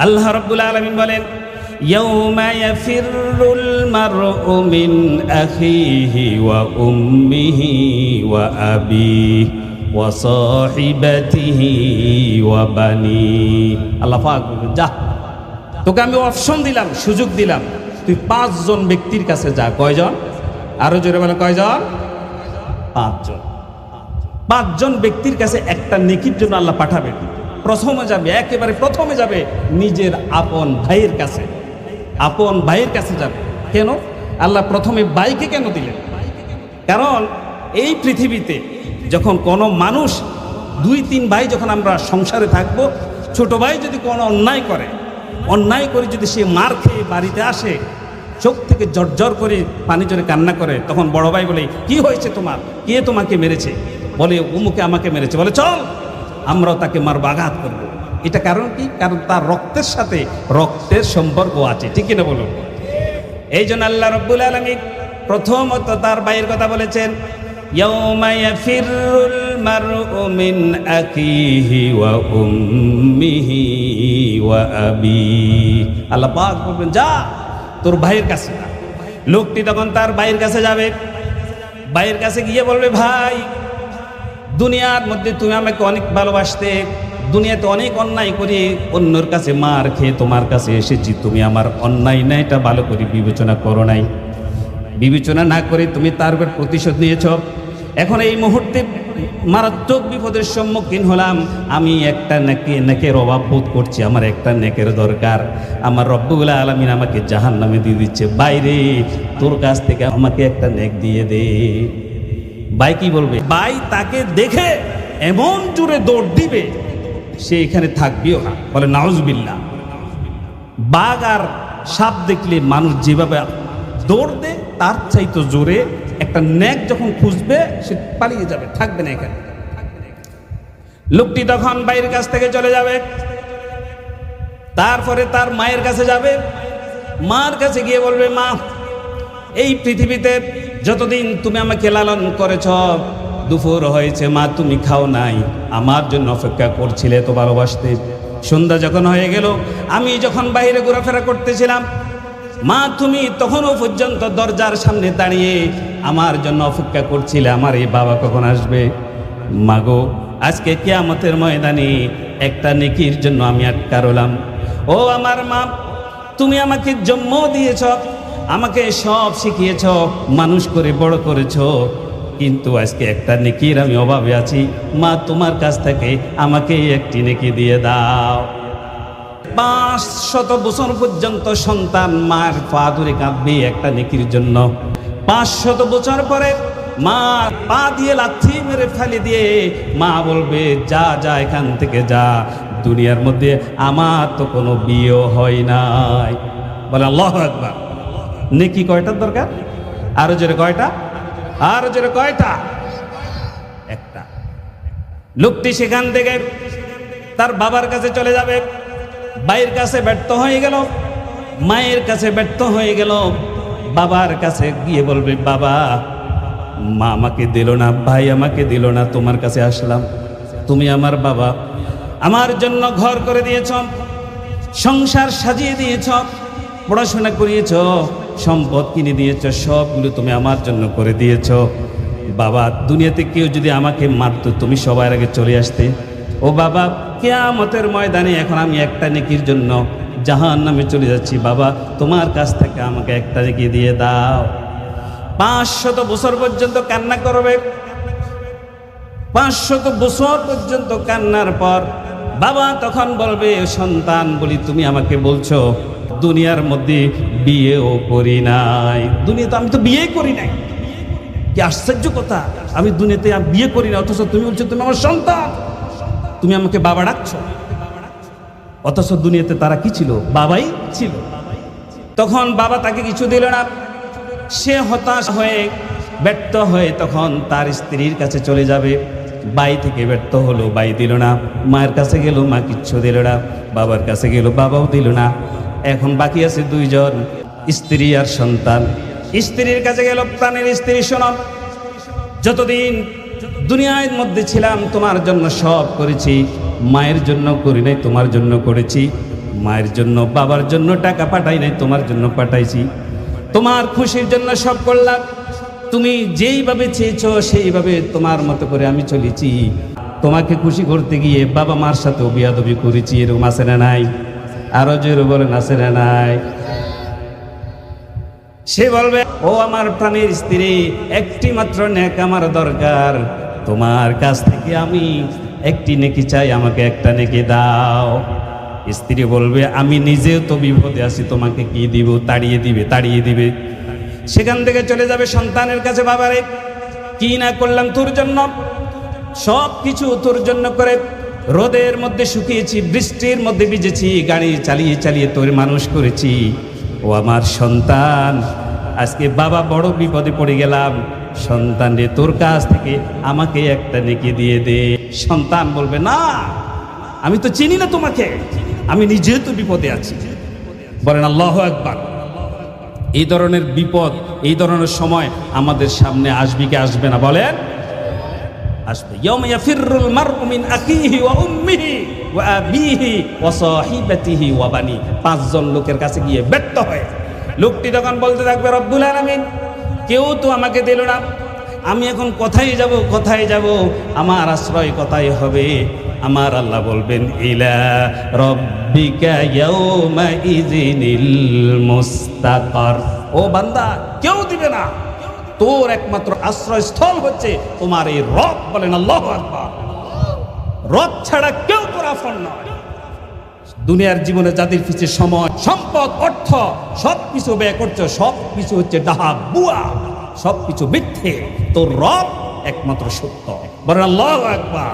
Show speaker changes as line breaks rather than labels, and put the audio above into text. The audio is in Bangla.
আল্লাহ রব্বুল আলমিন বলেন يوم يفر المرء من أخيه وأمه وأبيه وصاحبته وبنيه আল্লাহ পাক বলবেন, যা তোকে আমি অপশন দিলাম সুযোগ দিলাম তুই পাঁচজন ব্যক্তির কাছে যা কয়জন আরো জোরে বলে কয়জন পাঁচজন পাঁচজন ব্যক্তির কাছে একটা নেকির জন্য আল্লাহ পাঠাবেন প্রথমে যাবে, একেবারে প্রথমে যাবে নিজের আপন ভাইয়ের কাছে। আপন ভাইয়ের কাছে যাবে। কেন? আল্লাহ প্রথমে ভাইকে কেন দিলেন? কারণ এই পৃথিবীতে যখন কোনো মানুষ দুই, তিন ভাই যখন আমরা সংসারে থাকব, ছোট ভাই যদি কোনো অন্যায় করে অন্যায় করে যদি সে মার খেয়ে বাড়িতে আসে, চোখ থেকে জর্জর করে পানি জোরে কান্না করে, তখন বড় ভাই বলে, কি হয়েছে তোমার? কে তোমাকে মেরেছে? বলে, উমুকে আমাকে মেরেছে। বলে, চল আমরাও তাকে মারব, আঘাত করব। এটা কারণ কি? কারণ তার রক্তের সাথে রক্তের সম্পর্ক আছে। ঠিক কিনা বলুন? এই জন্য আল্লাহ রব্বুল আলমী প্রথমত তার ভাইয়ের কথা বলেছেন আল্লাহ বলবেন, যা, তোর ভাইয়ের কাছে লোকটি তখন তার বাইয়ের কাছে যাবে। ভাইয়ের কাছে গিয়ে বলবে, ভাই দুনিয়ার মধ্যে তুমি আমাকে অনেক ভালোবাসতে, দুনিয়াতে অনেক অন্যায় করি, অন্যর কাছে মার খেয়ে তোমার কাছে এসেছি। তুমি আমার অন্যায় না এটা ভালো করে বিবেচনা করো নাই। বিবেচনা না করে তুমি তার উপর প্রতিশোধ নিয়েছ। এখন এই মুহূর্তে মারাত্মক বিপদের সম্মুখীন হলাম। আমি একটা নেকে, নেকের অভাব বোধ করছি, আমার একটা নেকের দরকার। আমার রব্বুল্লাহ আলমিন আমাকে জাহান নামে দিয়ে দিচ্ছে। বাইরে তোর কাছ থেকে আমাকে একটা নেক দিয়ে দে। ভাই কি বলবে? ভাই তাকে দেখে এমন জোরে দৌড় দিবে, সে এখানে থাকবেও না। বলে নাউজবিল্লা বাঘ আর সাপ দেখলে মানুষ যেভাবে দৌড় দেয়, তার চাইতো জোরে একটা ন্যাক যখন খুঁজবে, সে পালিয়ে যাবে, থাকবে না এখানে। লোকটি তখন বাইরের কাছ থেকে চলে যাবে। তারপরে তার মায়ের কাছে যাবে। মার কাছে গিয়ে বলবে, মা, এই পৃথিবীতে যতদিন তুমি আমাকে লালন করেছ, দুপুর হয়েছে মা, তুমি খাও নাই। আমার জন্য অপেক্ষা করছিলে তো ভালোবাসতে। সন্ধ্যা যখন হয়ে গেল, আমি যখন বাইরে ঘোরাফেরা করতেছিলাম, মা, তুমি তখনও পর্যন্ত দরজার সামনে দাঁড়িয়ে আমার জন্য অপেক্ষা করছিলে, আমার এই বাবা কখন আসবে? মাগো আজকে কেয়ামতের ময়দানে একটা নেকির জন্য আমি আটকা রলাম ও আমার মা, তুমি আমাকে জন্ম দিয়েছ আমাকে সব শিখিয়েছ, মানুষ করে বড় করেছ। কিন্তু আজকে একটা নেকির আমি অভাবে আছি। মা, তোমার কাছ থেকে আমাকে একটি নেকি দিয়ে দাও। পাঁচ শত বছর পর্যন্ত সন্তান মার পা ধরে কাঁদবে একটা নেকির জন্য। পাঁচ শত বছর পরে মা পা দিয়ে লাথি মেরে ফেলে দিয়ে মা বলবে, যা যা, এখান থেকে যা। দুনিয়ার মধ্যে আমার তো কোনো বিয়ে হয় নাই। বলে আল্লাহ একবার নেকি কয়টার দরকার? আরও জোরে কয়টা? আরও জোরে কয়টা? একটা। লোকটি সেখান থেকে তার বাবার কাছে চলে যাবে। ভাইয়ের কাছে ব্যর্থ হয়ে গেল। মায়ের কাছে ব্যর্থ হয়ে গেল। বাবার কাছে গিয়ে বলবে, বাবা, মা আমাকে দিল না, ভাই আমাকে দিল না, তোমার কাছে আসলাম। তুমি আমার বাবা। আমার জন্য ঘর করে দিয়েছ। সংসার সাজিয়ে দিয়েছ। পড়াশোনা করিয়েছ। সম্পদ কিনে দিয়েছ, সবগুলো তুমি আমার জন্য করে দিয়েছ। বাবা, দুনিয়াতে কেউ যদি আমাকে মারতো, তুমি সবার আগে চলে আসতে। ও বাবা, কেয়ামতের ময়দানে এখন আমি একটা নেকির জন্য জাহান নামে চলে যাচ্ছি। বাবা, তোমার কাছ থেকে আমাকে একটা নেকি দিয়ে দাও। পাঁচশত বছর পর্যন্ত কান্না করবে। পাঁচশত বছর পর্যন্ত কান্নার পর বাবা তখন বলবে, সন্তান বলি, তুমি আমাকে বলছো দুনিয়ার মধ্যে বিয়েও করি নাই। দুনিয়াতে আমি তো বিয়ে করি নাই। কি আশ্চর্য কথা। আমি দুনিয়াতে বিয়ে করি না, অথচ তুমি বলছো তুমি আমার সন্তান। তুমি আমাকে বাবা ডাকছো। অথচ দুনিয়াতে তারা কি ছিল? বাবাই ছিল। তখন বাবা তাকে কিছু দিল না। সে হতাশ হয়ে ব্যর্থ হয়ে তখন তার স্ত্রীর কাছে চলে যাবে। বাই থেকে ব্যর্থ হলো, বাই দিল না। মায়ের কাছে গেল, মা কিচ্ছু দিল না। বাবার কাছে গেল, বাবাও দিল না। এখন বাকি আছে দুইজন, স্ত্রী আর সন্তান। স্ত্রীর কাছে গেল প্রাণের স্ত্রী শোনম যতদিন দুনিয়ার মধ্যে ছিলাম, তোমার জন্য সব করেছি। মায়ের জন্য করি নাই, তোমার জন্য করেছি। মায়ের জন্য, বাবার জন্য টাকা পাঠাই নাই, তোমার জন্য পাঠাইছি। তোমার খুশির জন্য সব করলাম। তুমি যেইভাবে চেয়েছ, সেইভাবে তোমার মতো করে আমি চলেছি। তোমাকে খুশি করতে গিয়ে বাবা মার সাথেও বিয়াদবি করেছি, এরকম আছে না নাই? আরও জোরে বলেন, আছে না নাই? সে বলবে, ও আমার প্রাণের স্ত্রী, একটি মাত্র নেক আমার দরকার। তোমার কাছ থেকে আমি একটি নেকি চাই, আমাকে একটা নেকি দাও। স্ত্রী বলবে, আমি নিজেও তো বিপদে আছি, তোমাকে কি দিব? তাড়িয়ে দিবে তাড়িয়ে দিবে। সেখান থেকে চলে যাবে সন্তানের কাছে, বাবারে, কি না করলাম তোর জন্য? সব কিছু তোর জন্য করে রোদের মধ্যে শুকিয়েছি, বৃষ্টির মধ্যে ভিজেছি, গাড়ি চালিয়ে চালিয়ে তোর মানুষ করেছি। ও আমার সন্তান, আজকে বাবা বড় বিপদে পড়ে গেলাম। সন্তান রে, তোর কাছ থেকে আমাকে একটা নেকি দিয়ে দে। সন্তান বলবে, না, আমি তো চিনি না তোমাকে। আমি নিজে তো বিপদে আছি। বলেন, আল্লাহ একবার এই ধরনের বিপদ, এই ধরনের সময় আমাদের সামনে আসবে কি আসবে না? বলেন আসবে। ইয়াউমা ইয়াফিরুল মারউ মিন আখিহি ওয়া উম্মিহি ওয়া আবিহি ওয়া সাহিবাতিহি ওয়া বানি। পাঁচজন লোকের কাছে গিয়ে ব্যর্থ হয় লোকটি তখন বলতে থাকবে, রব্বুল আলামিন, কেউ তো আমাকে দিল না। আমি এখন কোথায় যাব কোথায় যাব? আমার আশ্রয় কোথায় হবে? আমার আল্লাহ বলবেন, ইলা রব্বিকা ইয়াউমা ইযিনিল মুস্তাকার। ও বান্দা, কেউ দিবে না। তোর একমাত্র আশ্রয়স্থল হচ্ছে তোমার এই রব বলেন আল্লাহ আকবার। রব ছাড়া কেউ আপন নয়। দুনিয়ার জীবনে যাদের পিছে সময়, সম্পদ, অর্থ সব কিছু ব্যয় করছ সব কিছু হচ্ছে ডাহা, বুয়া সব কিছু মিথ্যে। তোর রব একমাত্র সত্য। বলেন আল্লাহ একবার